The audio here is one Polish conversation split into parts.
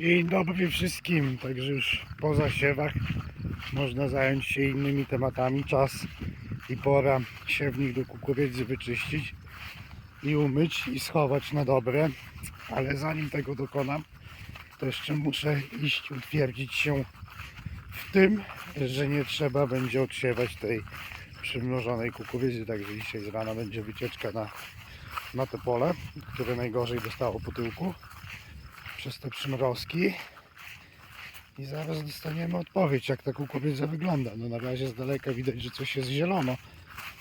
Dzień dobry wszystkim. Także już po zasiewach można zająć się innymi tematami. Czas i pora siewnik do kukurydzy wyczyścić i umyć i schować na dobre. Ale zanim tego dokonam, to jeszcze muszę iść utwierdzić się w tym, że nie trzeba będzie odsiewać tej przymnożonej kukurydzy. Także dzisiaj z rana będzie wycieczka na, na te pole, które najgorzej dostało po tyłku przez te przymrozki i zaraz dostaniemy odpowiedź jak ta kukurydza wygląda. No na razie z daleka widać, że coś jest zielono,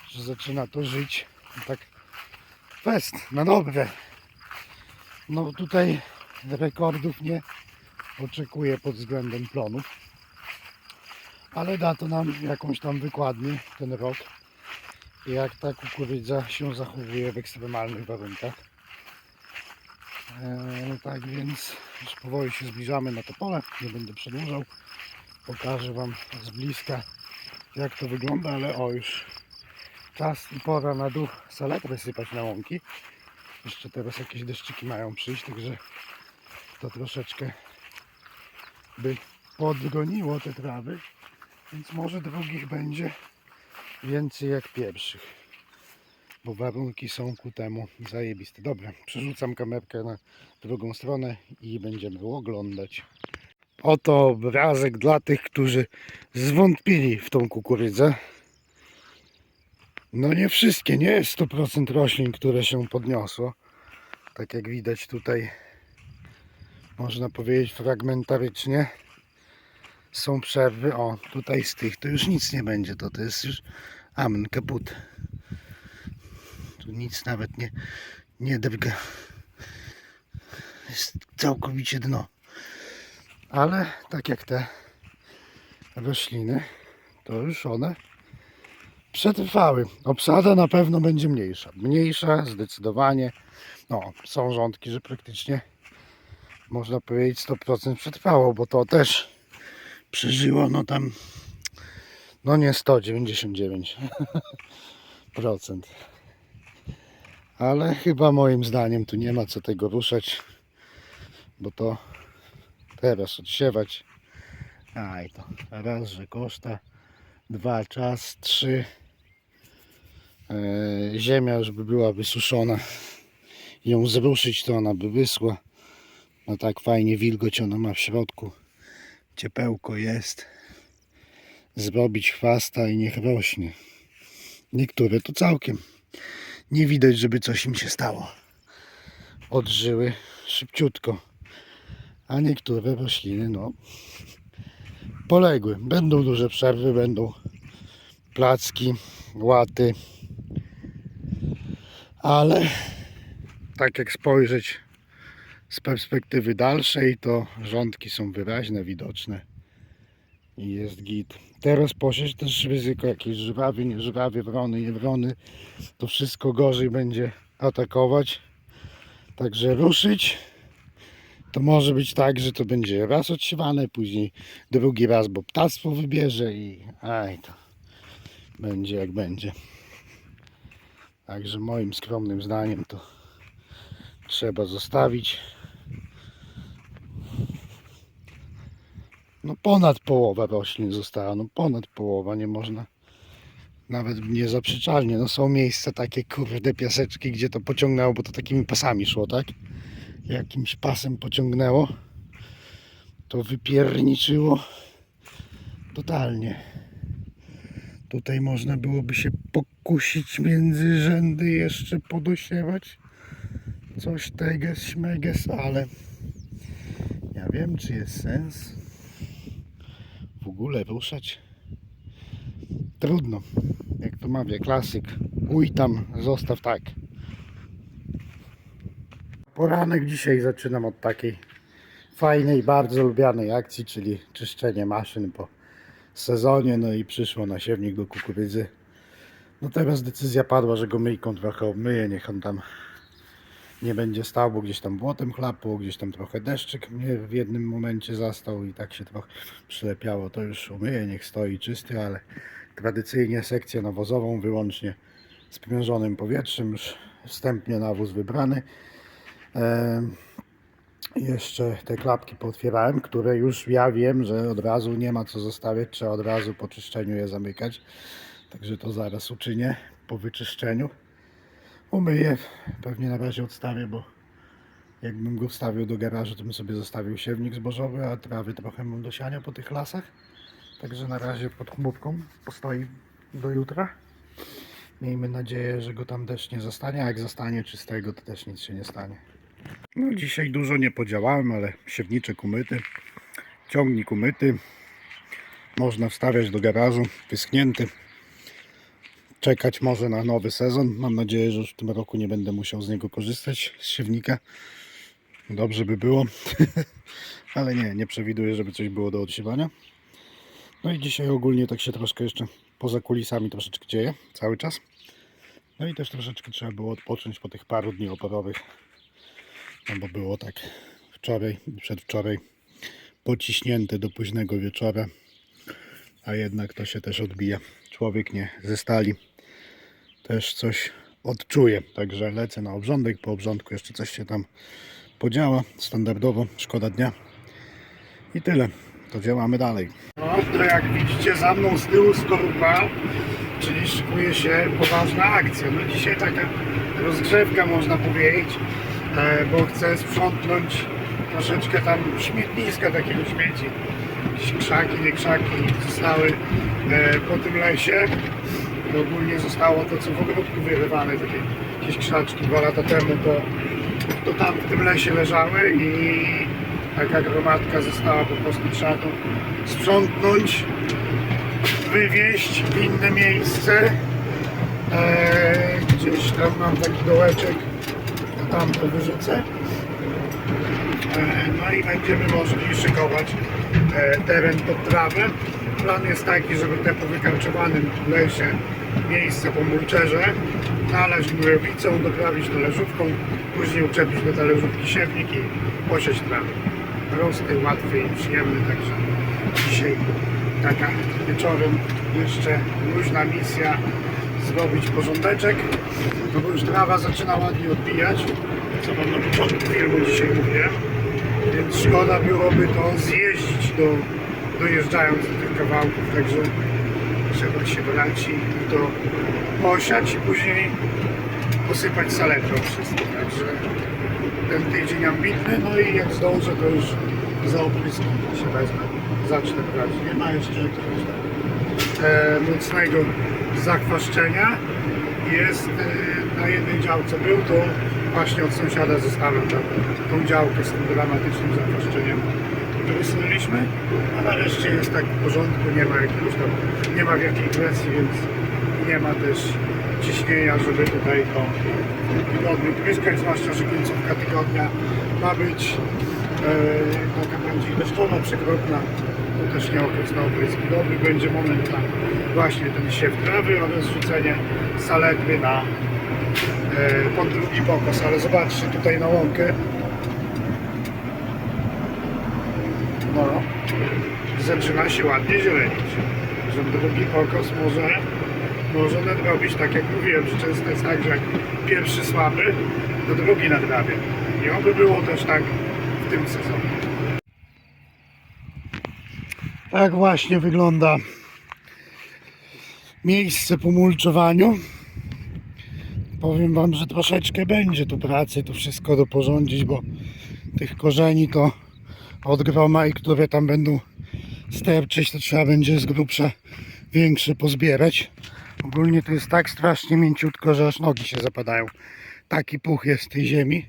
że zaczyna to żyć tak fest, na dobre. No tutaj rekordów nie oczekuję pod względem plonów, ale da to nam jakąś tam wykładnię ten rok, jak ta kukurydza się zachowuje w ekstremalnych warunkach. E, tak więc już powoli się zbliżamy na to pole. Nie będę przedłużał. Pokażę Wam z bliska jak to wygląda, ale o już czas i pora na dół saletrę sypać na łąki. Jeszcze teraz jakieś deszczyki mają przyjść, także to troszeczkę by podgoniło te trawy, więc może drugich będzie więcej jak pierwszych bo warunki są ku temu zajebiste. Dobra, przerzucam kamerkę na drugą stronę i będziemy oglądać. Oto obrazek dla tych, którzy zwątpili w tą kukurydzę. No nie wszystkie, nie jest 100% roślin, które się podniosło. Tak jak widać tutaj, można powiedzieć fragmentarycznie. Są przerwy. O, tutaj z tych to już nic nie będzie. To, to jest już amen, kaput. Tu nic nawet nie, nie drga. Jest całkowicie dno. Ale tak jak te rośliny, to już one przetrwały. Obsada na pewno będzie mniejsza. Mniejsza zdecydowanie. No, są rządki, że praktycznie można powiedzieć 100% przetrwało, bo to też przeżyło no tam no nie 199 procent ale chyba moim zdaniem tu nie ma co tego ruszać, bo to teraz odsiewać. A i to raz, że koszta, dwa czas, trzy e, ziemia już by była wysuszona. Ją zruszyć to ona by wysła. No tak fajnie wilgoć ona ma w środku. Ciepełko jest. Zrobić chwasta i niech rośnie. Niektóre to całkiem nie widać, żeby coś im się stało. Odżyły szybciutko. A niektóre rośliny, no, poległy. Będą duże przerwy, będą placki, łaty. Ale tak jak spojrzeć z perspektywy dalszej, to rządki są wyraźne, widoczne i jest git. Teraz posieć też ryzyko jakieś żwawy, nie żwawy, wrony, nie wrony. To wszystko gorzej będzie atakować. Także ruszyć to może być tak, że to będzie raz odsiewane, później drugi raz, bo ptactwo wybierze i aj to będzie jak będzie. Także moim skromnym zdaniem to trzeba zostawić. No ponad połowa roślin została, no ponad połowa, nie można nawet niezaprzeczalnie, no są miejsca takie kurde piaseczki, gdzie to pociągnęło, bo to takimi pasami szło, tak? Jakimś pasem pociągnęło, to wypierniczyło totalnie. Tutaj można byłoby się pokusić między rzędy jeszcze podosiewać coś teges, śmeges, ale ja wiem czy jest sens w ogóle ruszać. Trudno. Jak to mawia klasyk. Uj tam, zostaw tak. Poranek dzisiaj zaczynam od takiej fajnej, bardzo lubianej akcji, czyli czyszczenie maszyn po sezonie. No i przyszło na siewnik do kukurydzy. No teraz decyzja padła, że go myjką trochę obmyję, niech on tam nie będzie stał, bo gdzieś tam błotem chlapło, gdzieś tam trochę deszczyk mnie w jednym momencie zastał i tak się trochę przylepiało. To już umyję, niech stoi czysty, ale tradycyjnie sekcję nawozową wyłącznie z prężonym powietrzem, już wstępnie nawóz wybrany. Em, Jeszcze te klapki pootwierałem, które już ja wiem, że od razu nie ma co zostawiać, trzeba od razu po czyszczeniu je zamykać. Także to zaraz uczynię po wyczyszczeniu. Umyję, pewnie na razie odstawię, bo jakbym go wstawił do garażu, to bym sobie zostawił siewnik zbożowy, a trawy trochę mam do siania po tych lasach. Także na razie pod chmurką postoi do jutra. Miejmy nadzieję, że go tam też nie zostanie, a jak zostanie czystego, to też nic się nie stanie. No dzisiaj dużo nie podziałałem, ale siewniczek umyty, ciągnik umyty. Można wstawiać do garażu, wyschnięty. Czekać może na nowy sezon. Mam nadzieję, że już w tym roku nie będę musiał z niego korzystać, z siewnika. Dobrze by było, ale nie, nie przewiduję, żeby coś było do odsiewania. No i dzisiaj ogólnie tak się troszkę jeszcze poza kulisami troszeczkę dzieje, cały czas. No i też troszeczkę trzeba było odpocząć po tych paru dni oporowych. No bo było tak wczoraj przedwczoraj pociśnięte do późnego wieczora. A jednak to się też odbija. Człowiek nie ze stali też coś odczuje. Także lecę na obrządek. Po obrządku jeszcze coś się tam podziała. Standardowo, szkoda dnia. I tyle. To działamy dalej. No to jak widzicie za mną z tyłu skorupa, czyli szykuje się poważna akcja. No dzisiaj taka rozgrzewka można powiedzieć, e, bo chcę sprzątnąć troszeczkę tam śmietniska takiego śmieci. Jakieś krzaki, nie krzaki zostały e, po tym lesie. Ogólnie zostało to, co w ogródku wyrywane, takie jakieś krzaczki dwa lata temu, to, to tam w tym lesie leżały i taka gromadka została po prostu trzeba to sprzątnąć, wywieźć w inne miejsce. Eee, gdzieś tam mam taki dołeczek, tam to wyrzucę. Eee, no i będziemy mogli szykować e, teren pod trawę. Plan jest taki, żeby te po wykarczowanym lesie miejsce po mulczerze nalać gnojowicą, doprawić talerzówką, później uczepić do talerzówki siewnik i posieć trawę. Prosty, łatwy i przyjemny, także dzisiaj taka wieczorem jeszcze luźna misja zrobić porządeczek, no bo już trawa zaczyna ładnie odbijać, co wam na początku filmu dzisiaj mówiłem, więc szkoda byłoby to zjeździć do, dojeżdżając do tych kawałków, także trzeba się brać i to posiać i później posypać saletą wszystko, także ten tydzień ambitny, no i jak zdążę to już za się wezmę, zacznę brać. Nie ma jeszcze jakiegoś e, mocnego zakwaszczenia. Jest e, na jednej działce był, to właśnie od sąsiada zostawiam tam, tą działkę z tym dramatycznym zakwaszczeniem wysnęliśmy, a na reszcie jest tak w porządku, nie ma jakiegoś tam, nie ma wielkiej presji, więc nie ma też ciśnienia, żeby tutaj to w tygodniu zwłaszcza, że końcówka tygodnia ma być e, taka bardziej deszczowa, przekropna, to też nie okres na opryski. Dobry będzie moment na właśnie ten siew trawy oraz rzucenie saletry na e, pod drugi pokos, ale zobaczcie tutaj na łąkę no, zaczyna się ładnie zielenić. Że drugi pokos może, może nadrobić, tak jak mówiłem, że często jest tak, że jak pierwszy słaby, to drugi nadrabia. I oby było też tak w tym sezonie. Tak właśnie wygląda miejsce po mulczowaniu. Powiem Wam, że troszeczkę będzie tu pracy, tu wszystko doporządzić, bo tych korzeni to od groma i które tam będą sterczyć, to trzeba będzie z grubsza większe pozbierać. Ogólnie to jest tak strasznie mięciutko, że aż nogi się zapadają. Taki puch jest tej ziemi.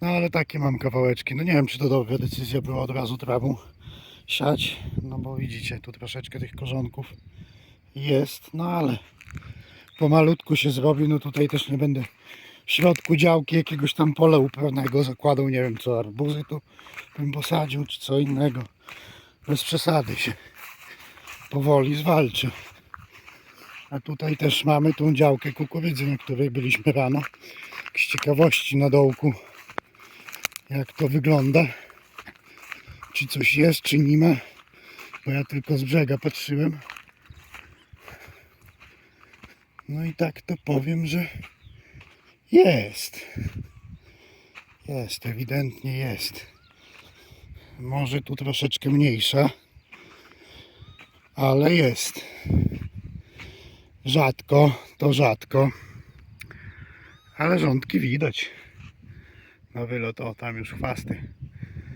No ale takie mam kawałeczki. No nie wiem, czy to dobra decyzja była od razu trawą siać. No bo widzicie, tu troszeczkę tych korzonków jest. No ale pomalutku się zrobi. No tutaj też nie będę w środku działki jakiegoś tam pola uprawnego zakładał, nie wiem co, arbuzy tu bym posadził, czy co innego. Bez przesady się powoli zwalczy. A tutaj też mamy tą działkę kukurydzy, na której byliśmy rano. Z ciekawości na dołku, jak to wygląda. Czy coś jest, czy nie ma. Bo ja tylko z brzega patrzyłem. No i tak to powiem, że jest. Jest, ewidentnie jest. Może tu troszeczkę mniejsza, ale jest. Rzadko, to rzadko, ale rządki widać. Na wylot, o tam już chwasty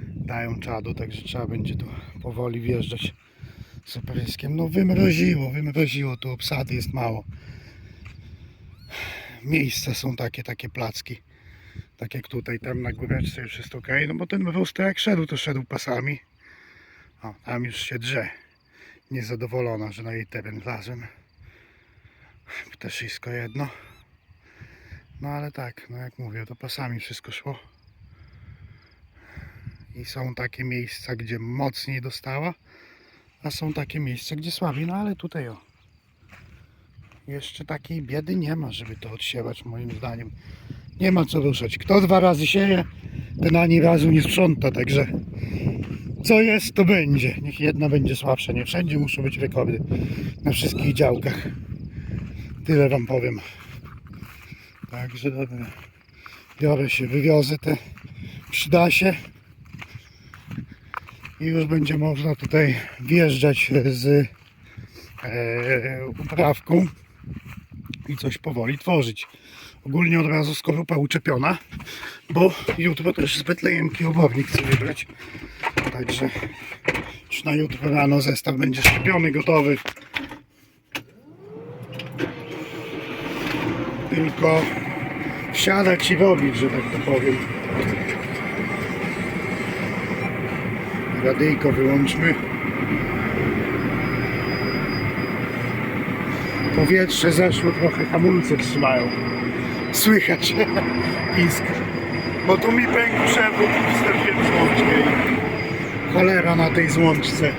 dają czadu, także trzeba będzie tu powoli wjeżdżać z opryskiem. No wymroziło, wymroziło, tu obsady jest mało. Miejsca są takie, takie placki. Tak jak tutaj, tam na góreczce już jest ok. No bo ten mróz to jak szedł, to szedł pasami. O, tam już się drze. Niezadowolona, że na jej teren wlazłem. Też wszystko jedno. No ale tak, no jak mówię, to pasami wszystko szło. I są takie miejsca, gdzie mocniej dostała, a są takie miejsca, gdzie słabiej. No ale tutaj o. Jeszcze takiej biedy nie ma, żeby to odsiewać moim zdaniem. Nie ma co ruszać. Kto dwa razy sieje, ten ani razu nie sprząta, także co jest, to będzie. Niech jedna będzie słabsza. Nie wszędzie muszą być rekordy. Na wszystkich działkach. Tyle wam powiem. Także dobra. Biorę się, wywiozę te przyda się i już będzie można tutaj wjeżdżać z e, uprawką i coś powoli tworzyć. Ogólnie od razu skorupa uczepiona, bo jutro też z Betlejemki obornik chcę wybrać. Także już na jutro rano zestaw będzie szczepiony, gotowy. Tylko wsiadać i robić, że tak to powiem. Radyjko wyłączmy. Powietrze zeszło, trochę hamulce trzymają. Słychać pisk. Bo tu mi pękł przewód i wstępnie złączkę. Cholera na tej złączce.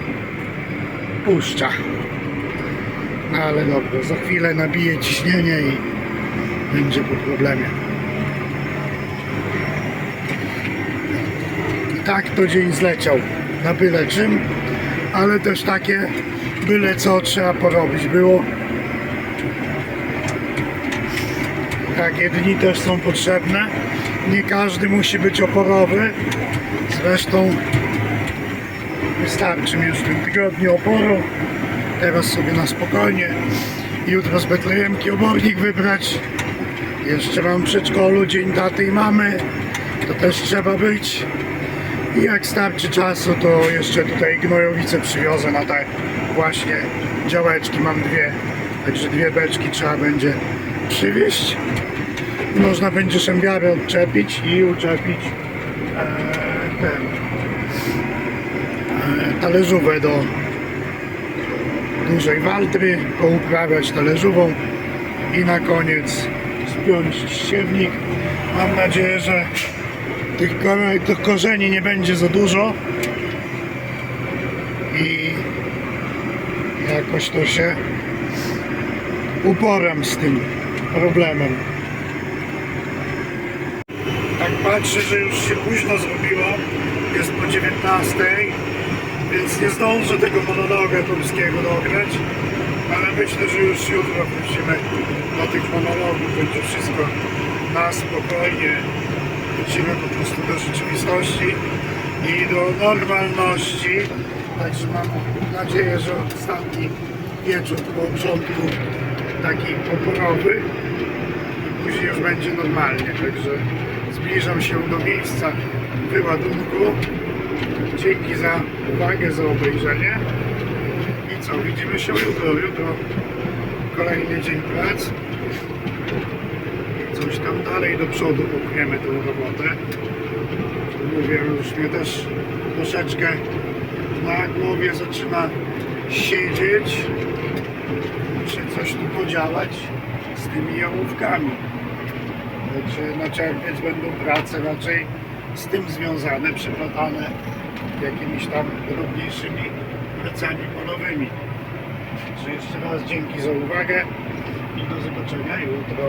Puszcza. No ale dobra, za chwilę nabije ciśnienie i będzie po problemie. I tak to dzień zleciał na byle czym, ale też takie byle co trzeba porobić było. Takie dni też są potrzebne. Nie każdy musi być oporowy. Zresztą wystarczy mi już w tym tygodniu oporu. Teraz sobie na spokojnie. Jutro z Betlejemki obornik wybrać. Jeszcze mam w przedszkolu dzień taty i mamy. To też trzeba być. I jak starczy czasu, to jeszcze tutaj gnojowice przywiozę na te właśnie działeczki. Mam dwie, także dwie beczki trzeba będzie przywieźć. I Można będzie szębiarę odczepić i uczepić e, ten, e, talerzówę do dużej waltry, pouprawiać talerzówą i na koniec spiąć siewnik. Mam nadzieję, że tych, tych korzeni nie będzie za dużo i jakoś to się uporam z tym problemem. Tak patrzę, że już się późno zrobiło, jest po 19, więc nie zdążę tego monologa polskiego dograć, ale myślę, że już jutro wrócimy do tych monologów, będzie wszystko na spokojnie wrócimy po prostu do rzeczywistości i do normalności. Także mam nadzieję, że ostatni wieczór po początku taki oporowy i później już będzie normalnie. Także zbliżam się do miejsca wyładunku. Dzięki za uwagę, za obejrzenie. I co, widzimy się jutro. Jutro kolejny dzień prac coś tam dalej do przodu popchniemy tą robotę. Mówię, już mnie też troszeczkę na głowie zaczyna siedzieć. Muszę coś tu podziałać z tymi jałówkami. Także na czerwiec będą prace raczej z tym związane, przeplatane jakimiś tam drobniejszymi pracami polowymi. Także jeszcze raz dzięki za uwagę i do zobaczenia jutro.